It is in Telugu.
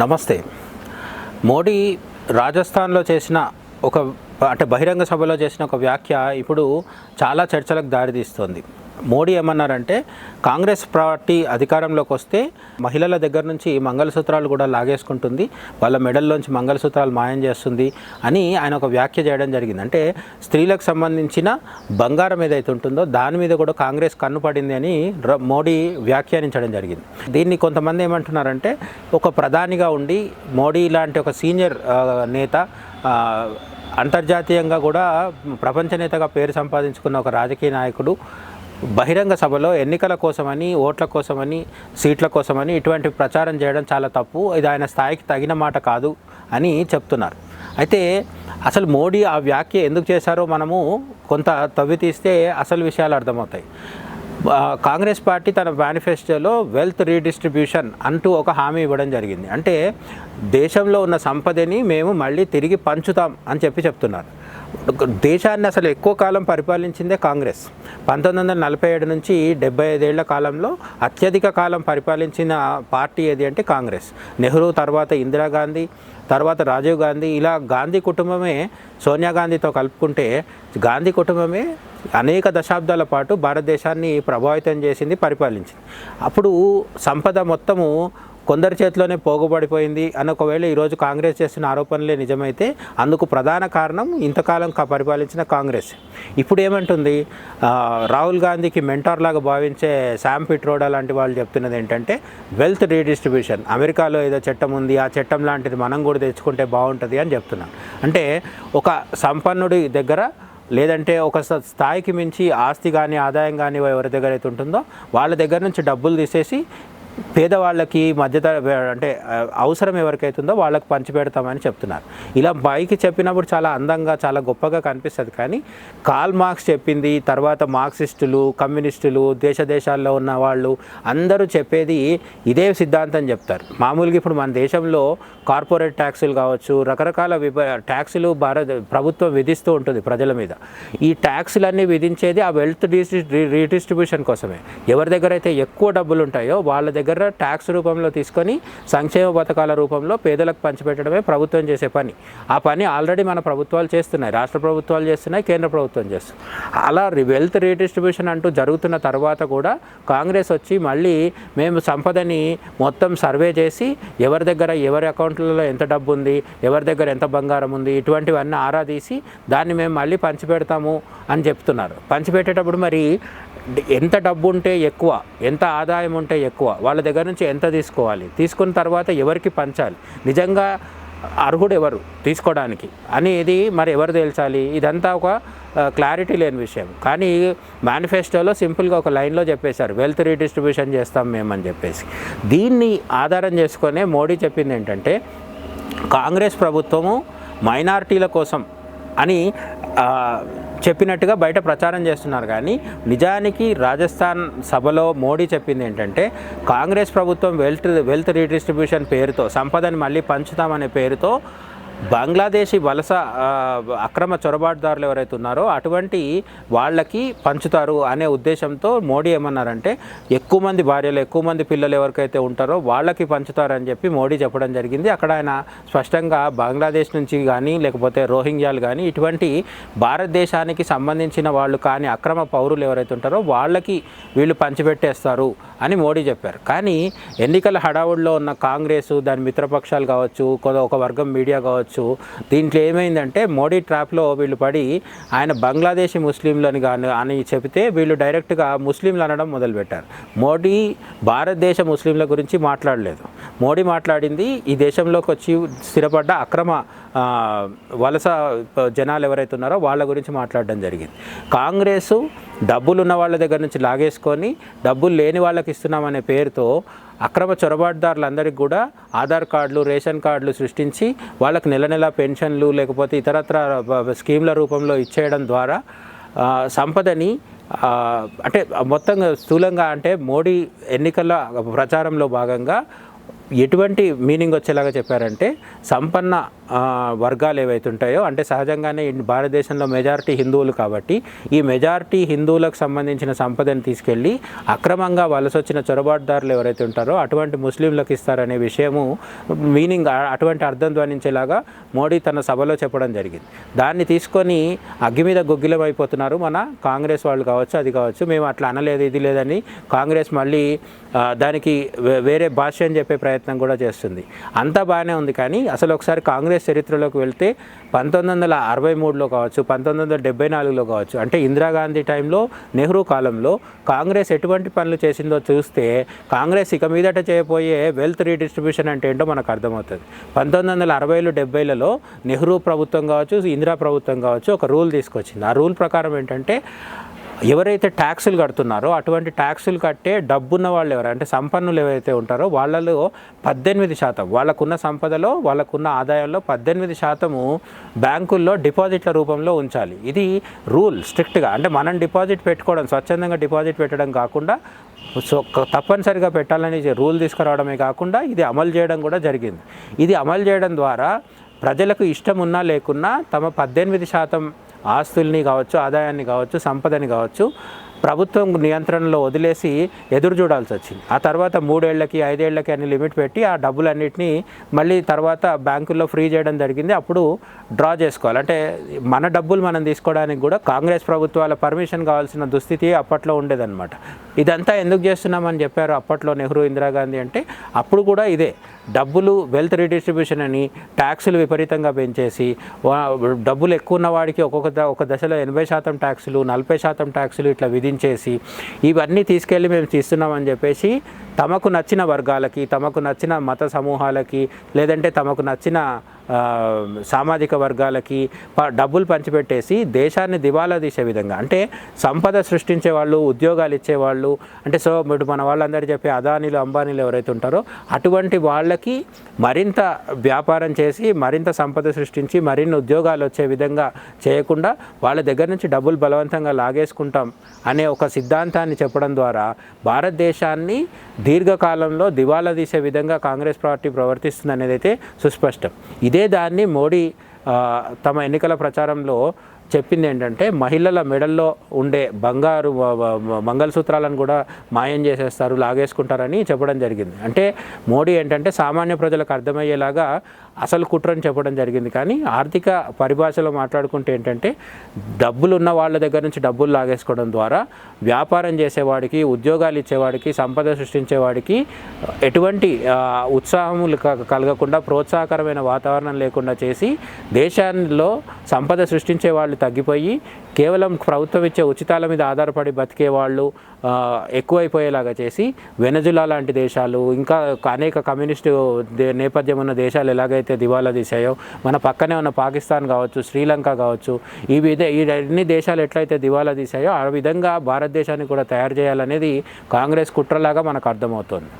నమస్తే. మోడీ రాజస్థాన్లో చేసిన ఒక అంటే బహిరంగ సభలో చేసిన ఒక వ్యాఖ్య ఇప్పుడు చాలా చర్చలకు దారితీస్తుంది. మోడీ ఏమన్నారంటే కాంగ్రెస్ పార్టీ అధికారంలోకి వస్తే మహిళల దగ్గర నుంచి మంగళసూత్రాలు కూడా లాగేసుకుంటుంది వాళ్ళ మెడల్లోంచి మంగళసూత్రాలు మాయం చేస్తుంది అని ఆయన ఒక వ్యాఖ్య చేయడం జరిగింది. అంటే స్త్రీలకు సంబంధించిన బంగారం ఏదైతే ఉంటుందో దాని మీద కూడా కాంగ్రెస్ కన్ను పడింది అని మోడీ వ్యాఖ్యానించడం జరిగింది. దీన్ని కొంతమంది ఏమంటున్నారంటే ఒక ప్రధానిగా ఉండి మోడీ లాంటి ఒక సీనియర్ నేత అంతర్జాతీయంగా కూడా ప్రపంచ నేతగా పేరు సంపాదించుకున్న ఒక రాజకీయ నాయకుడు బహిరంగ సభలో ఎన్నికల కోసమని ఓట్ల కోసమని సీట్ల కోసమని ఇటువంటి ప్రచారం చేయడం చాలా తప్పు. ఇది ఆయన స్థాయికి తగిన మాట కాదు అని చెప్తున్నారు. అయితే అసలు మోడీ ఆ వ్యాఖ్య ఎందుకు చేశారో మనము కొంత తవ్వి తీస్తే అసలు విషయాలు అర్థమవుతాయి. కాంగ్రెస్ పార్టీ తన మేనిఫెస్టోలో వెల్త్ రీడిస్ట్రిబ్యూషన్ అంటూ ఒక హామీ ఇవ్వడం జరిగింది. అంటే దేశంలో ఉన్న సంపదని మేము మళ్ళీ తిరిగి పంచుతాం అని చెప్పి చెప్తున్నారు. దేశాన్ని అసలు ఎక్కువ కాలం పరిపాలించిందే కాంగ్రెస్. పంతొమ్మిది వందల నలభై ఏడు నుంచి డెబ్బై ఐదేళ్ళ కాలంలో అత్యధిక కాలం పరిపాలించిన పార్టీ ఏది అంటే కాంగ్రెస్. నెహ్రూ తర్వాత ఇందిరాగాంధీ తర్వాత రాజీవ్ గాంధీ ఇలా గాంధీ కుటుంబమే సోనియా గాంధీతో కలుపుకుంటే గాంధీ కుటుంబమే అనేక దశాబ్దాల పాటు భారతదేశాన్ని ప్రభావితం చేసింది పరిపాలించింది. అప్పుడు సంపద మొత్తము కొందరి చేతిలోనే పోగుబడిపోయింది అని ఒకవేళ ఈరోజు కాంగ్రెస్ చేస్తున్న ఆరోపణలే నిజమైతే అందుకు ప్రధాన కారణం ఇంతకాలం పరిపాలించిన కాంగ్రెస్. ఇప్పుడు ఏమంటుంది? రాహుల్ గాంధీకి మెంటార్ లాగా భావించే శామ్ పిట్రోడా లాంటి వాళ్ళు చెప్తున్నది ఏంటంటే వెల్త్ రీడిస్ట్రిబ్యూషన్. అమెరికాలో ఏదో చట్టం ఉంది ఆ చట్టం లాంటిది మనం కూడా తెచ్చుకుంటే బాగుంటుంది అని చెప్తున్నాను అంటే ఒక సంపన్నుడి దగ్గర లేదంటే ఒక స్థాయికి మించి ఆస్తి కానీ ఆదాయం కానీ ఎవరి దగ్గర అయితే ఉంటుందో వాళ్ళ దగ్గర నుంచి డబ్బులు తీసేసి పేదవాళ్ళకి మధ్యత అంటే అవసరం ఎవరికైతుందో వాళ్ళకి పంచిపెడతామని చెప్తున్నారు. ఇలా పైకి చెప్పినప్పుడు చాలా అందంగా చాలా గొప్పగా కనిపిస్తుంది. కానీ కాల్ మార్క్స్ చెప్పింది తర్వాత మార్క్సిస్టులు కమ్యూనిస్టులు దేశ దేశాల్లో ఉన్న వాళ్ళు అందరూ చెప్పేది ఇదే సిద్ధాంతం చెప్తారు. మామూలుగా ఇప్పుడు మన దేశంలో కార్పొరేట్ ట్యాక్సులు కావచ్చు రకరకాల విభ ట్యాక్సులు భారత ప్రభుత్వం విధిస్తూ ఉంటుంది ప్రజల మీద. ఈ ట్యాక్సులన్నీ విధించేది ఆ వెల్త్ రీడిస్ట్రిబ్యూషన్ కోసమే. ఎవరి దగ్గర అయితే ఎక్కువ డబ్బులు ఉంటాయో వాళ్ళ దగ్గర దగ్గర ట్యాక్స్ రూపంలో తీసుకొని సంక్షేమ పథకాల రూపంలో పేదలకు పంచిపెట్టడమే ప్రభుత్వం చేసే పని. ఆ పని ఆల్రెడీ మన ప్రభుత్వాలు చేస్తున్నాయి. రాష్ట్ర ప్రభుత్వాలు చేస్తున్నాయి కేంద్ర ప్రభుత్వం చేస్తుంది. అలా వెల్త్ రీడిస్ట్రిబ్యూషన్ అంటూ జరుగుతున్న తర్వాత కూడా కాంగ్రెస్ వచ్చి మళ్ళీ మేము సంపదని మొత్తం సర్వే చేసి ఎవరి దగ్గర ఎవరి అకౌంట్లలో ఎంత డబ్బు ఉంది ఎవరి దగ్గర ఎంత బంగారం ఉంది ఇటువంటివన్నీ ఆరా తీసి దాన్ని మేము మళ్ళీ పంచిపెడతాము అని చెప్తున్నారు. పంచిపెట్టేటప్పుడు మరి ఎంత డబ్బు ఉంటే ఎక్కువ ఎంత ఆదాయం ఉంటే ఎక్కువ వాళ్ళ దగ్గర నుంచి ఎంత తీసుకోవాలి? తీసుకున్న తర్వాత ఎవరికి పంచాలి? నిజంగా అర్హుడు ఎవరు తీసుకోవడానికి అనేది మరి ఎవరు తేల్చాలి? ఇదంతా ఒక క్లారిటీ లేని విషయం. కానీ మేనిఫెస్టోలో సింపుల్గా ఒక లైన్లో చెప్పేశారు వెల్త్ రీడిస్ట్రిబ్యూషన్ చేస్తాం మేమని చెప్పేసి. దీన్ని ఆధారం చేసుకునే మోడీ చెప్పింది ఏంటంటే కాంగ్రెస్ ప్రభుత్వము మైనారిటీల కోసం అని చెప్పినట్టుగా బయట ప్రచారం చేస్తున్నారు. కానీ నిజానికి రాజస్థాన్ సభలో మోడీ చెప్పింది ఏంటంటే కాంగ్రెస్ ప్రభుత్వం వెల్త్ వెల్త్ రీడిస్ట్రిబ్యూషన్ పేరుతో సంపదని మళ్ళీ పంచుతామనే పేరుతో బంగ్లాదేశీ వలస అక్రమ చొరబాటుదారులు ఎవరైతే ఉన్నారో అటువంటి వాళ్ళకి పంచుతారు అనే ఉద్దేశంతో మోడీ ఏమన్నారంటే ఎక్కువ మంది భార్యలు ఎక్కువ మంది పిల్లలు ఎవరికైతే ఉంటారో వాళ్ళకి పంచుతారని చెప్పి మోడీ చెప్పడం జరిగింది. అక్కడ ఆయన స్పష్టంగా బంగ్లాదేశ్ నుంచి కానీ లేకపోతే రోహింగ్యాలు కానీ ఇటువంటి భారతదేశానికి సంబంధించిన వాళ్ళు కానీ అక్రమ పౌరులు ఎవరైతే ఉంటారో వాళ్ళకి వీళ్ళు పంచిపెట్టేస్తారు అని మోడీ చెప్పారు. కానీ ఎన్నికల హడావుడిలో ఉన్న కాంగ్రెస్ దాని మిత్రపక్షాలు కావచ్చు కొ- ఒక వర్గం మీడియా కావచ్చు దీంట్లో ఏమైందంటే మోడీ ట్రాప్లో వీళ్ళు పడి ఆయన బంగ్లాదేశీ ముస్లింలని కానీ అని చెబితే వీళ్ళు డైరెక్ట్గా ముస్లింలు అనడం మొదలుపెట్టారు. మోడీ భారతదేశ ముస్లింల గురించి మాట్లాడలేదు. మోడీ మాట్లాడింది ఈ దేశంలోకి వచ్చి స్థిరపడ్డ అక్రమ వలస జనాలు ఎవరైతే ఉన్నారో వాళ్ళ గురించి మాట్లాడడం జరిగింది. కాంగ్రెసు డబ్బులు ఉన్న వాళ్ళ దగ్గర నుంచి లాగేసుకొని డబ్బులు లేని వాళ్ళకి ఇస్తున్నామనే పేరుతో అక్రమ చొరబాటుదారులందరికీ కూడా ఆధార్ కార్డులు రేషన్ కార్డులు సృష్టించి వాళ్ళకి నెల నెల పెన్షన్లు లేకపోతే ఇతరత్ర స్కీమ్ల రూపంలో ఇచ్చేయడం ద్వారా సంపదని అంటే మొత్తంగా స్థూలంగా అంటే మోడీ ఎన్నికల ప్రచారంలో భాగంగా ఎటువంటి మీనింగ్ వచ్చేలాగా చెప్పారంటే సంపన్న వర్గాలు ఏవైతే ఉంటాయో అంటే సహజంగానే భారతదేశంలో మెజారిటీ హిందువులు కాబట్టి ఈ మెజారిటీ హిందువులకు సంబంధించిన సంపదను తీసుకెళ్ళి అక్రమంగా వలస వచ్చిన చొరబాటుదారులు ఎవరైతే ఉంటారో అటువంటి ముస్లింలకు ఇస్తారనే విషయము మీనింగ్ అటువంటి అర్థం ధ్వనించేలాగా మోడీ తన సభలో చెప్పడం జరిగింది. దాన్ని తీసుకొని అగ్గి మీద గుగ్గిలం అయిపోతున్నారు మన కాంగ్రెస్ వాళ్ళు కావచ్చు అది కావచ్చు మేము అట్లా అనలేదు ఇది లేదని కాంగ్రెస్ మళ్ళీ దానికి వేరే భాష్యం చెప్పే ప్రయత్నం కూడా చేస్తుంది. అంతా బాగానే ఉంది కానీ అసలు ఒకసారి కాంగ్రెస్ చరిత్రలోకి వెళ్తే పంతొమ్మిది వందల అరవై మూడులో కావచ్చు పంతొమ్మిది వందల డెబ్బై నాలుగులో కావచ్చు అంటే ఇందిరాగాంధీ టైంలో నెహ్రూ కాలంలో కాంగ్రెస్ ఎటువంటి పనులు చేసిందో చూస్తే కాంగ్రెస్ ఇక మీదట చేయబోయే వెల్త్ రీడిస్ట్రిబ్యూషన్ అంటే ఏంటో మనకు అర్థమవుతుంది. పంతొమ్మిది వందల అరవైలు డెబ్బైలలో నెహ్రూ ప్రభుత్వం కావచ్చు ఇందిరా ప్రభుత్వం కావచ్చు ఒక రూల్ తీసుకొచ్చింది. ఆ రూల్ ప్రకారం ఏంటంటే ఎవరైతే ట్యాక్సులు కడుతున్నారో అటువంటి ట్యాక్సులు కట్టే డబ్బున్న వాళ్ళు ఎవరు? అంటే సంపన్నులు ఎవరైతే ఉంటారో వాళ్ళలో పద్దెనిమిది శాతం వాళ్ళకున్న సంపదలో వాళ్ళకున్న ఆదాయంలో పద్దెనిమిది శాతము బ్యాంకుల్లో డిపాజిట్ల రూపంలో ఉంచాలి. ఇది రూల్ స్ట్రిక్ట్గా. అంటే మనం డిపాజిట్ పెట్టుకోవడం స్వచ్ఛందంగా డిపాజిట్ పెట్టడం కాకుండా సో తప్పనిసరిగా పెట్టాలని రూల్ తీసుకురావడమే కాకుండా ఇది అమలు చేయడం కూడా జరిగింది. ఇది అమలు చేయడం ద్వారా ప్రజలకు ఇష్టం ఉన్నా లేకున్నా తమ పద్దెనిమిది శాతం ఆస్తుల్ని కావచ్చు ఆదాయాన్ని కావచ్చు సంపదని కావచ్చు ప్రభుత్వం నియంత్రణలో వదిలేసి ఎదురు చూడాల్సి వచ్చింది. ఆ తర్వాత మూడేళ్ళకి ఐదేళ్ళకి అని లిమిట్ పెట్టి ఆ డబ్బులన్నింటినీ మళ్ళీ తర్వాత బ్యాంకుల్లో ఫ్రీ చేయడం జరిగింది. అప్పుడు డ్రా చేసుకోవాలి. అంటే మన డబ్బులు మనం తీసుకోవడానికి కూడా కాంగ్రెస్ ప్రభుత్వాల పర్మిషన్ కావాల్సిన దుస్థితి అప్పట్లో ఉండేదన్నమాట. ఇదంతా ఎందుకు చేస్తున్నామని చెప్పారు అప్పట్లో నెహ్రూ ఇందిరాగాంధీ అంటే అప్పుడు కూడా ఇదే. డబ్బులు వెల్త్ రీడిస్ట్రిబ్యూషన్ అని ట్యాక్సులు విపరీతంగా పెంచేసి డబ్బులు ఎక్కువ ఉన్న వాడికి ఒక్కొక్క ఒక దశలో ఎనభై శాతం ట్యాక్సులు నలభై శాతం ట్యాక్సులు ఇట్లా విధించేసి ఇవన్నీ తీసుకెళ్ళి మేము తీస్తున్నామని చెప్పేసి తమకు నచ్చిన వర్గాలకి తమకు నచ్చిన మత సమూహాలకి లేదంటే తమకు నచ్చిన సామాజిక వర్గాలకి ప- డబ్బులు పంచిపెట్టేసి దేశాన్ని దివాలా తీసే విధంగా. అంటే సంపద సృష్టించే వాళ్ళు ఉద్యోగాలు ఇచ్చేవాళ్ళు అంటే సో ఇప్పుడు మన వాళ్ళందరూ చెప్పే అదానీలు అంబానీలు ఎవరైతే ఉంటారో అటువంటి వాళ్ళకి మరింత వ్యాపారం చేసి మరింత సంపద సృష్టించి మరిన్ని ఉద్యోగాలు వచ్చే విధంగా చేయకుండా వాళ్ళ దగ్గర నుంచి డబ్బులు బలవంతంగా లాగేసుకుంటాం అనే ఒక సిద్ధాంతాన్ని చెప్పడం ద్వారా భారతదేశాన్ని దీర్ఘకాలంలో దివాలా తీసే విధంగా కాంగ్రెస్ పార్టీ ప్రవర్తిస్తుంది అనేది అయితే సుస్పష్టం. ఇదే దాన్ని మోడీ తమ ఎన్నికల ప్రచారంలో చెప్పింది ఏంటంటే మహిళల మెడల్లో ఉండే బంగారు మంగళసూత్రాలను కూడా మాయం చేసేస్తారు లాగేసుకుంటారని చెప్పడం జరిగింది. అంటే మోడీ ఏంటంటే సామాన్య ప్రజలకు అర్థమయ్యేలాగా అసలు కుట్రని చెప్పడం జరిగింది. కానీ ఆర్థిక పరిభాషలో మాట్లాడుకుంటే ఏంటంటే డబ్బులు ఉన్న వాళ్ళ దగ్గర నుంచి డబ్బులు లాగేసుకోవడం ద్వారా వ్యాపారం చేసేవాడికి ఉద్యోగాలు ఇచ్చేవాడికి సంపద సృష్టించేవాడికి ఎటువంటి ఉత్సాహములు క- కలగకుండా ప్రోత్సాహకరమైన వాతావరణం లేకుండా చేసి దేశాల్లో సంపద సృష్టించే వాళ్ళు తగ్గిపోయి కేవలం ప్రభుత్వం ఇచ్చే ఉచితాల మీద ఆధారపడి బతికే వాళ్ళు ఎక్కువైపోయేలాగా చేసి వెనజులా లాంటి దేశాలు ఇంకా అనేక కమ్యూనిస్టు దే- నేపథ్యం ఉన్న దేశాలు ఎలాగైతే దివాలా తీసాయో మన పక్కనే ఉన్న పాకిస్తాన్ కావచ్చు శ్రీలంక కావచ్చు ఈ విధ ఈ అన్ని దేశాలు ఎట్లయితే దివాలా తీసాయో ఆ విధంగా భారతదేశాన్ని కూడా తయారు చేయాలనేది కాంగ్రెస్ కుట్రలాగా మనకు అర్థమవుతుంది.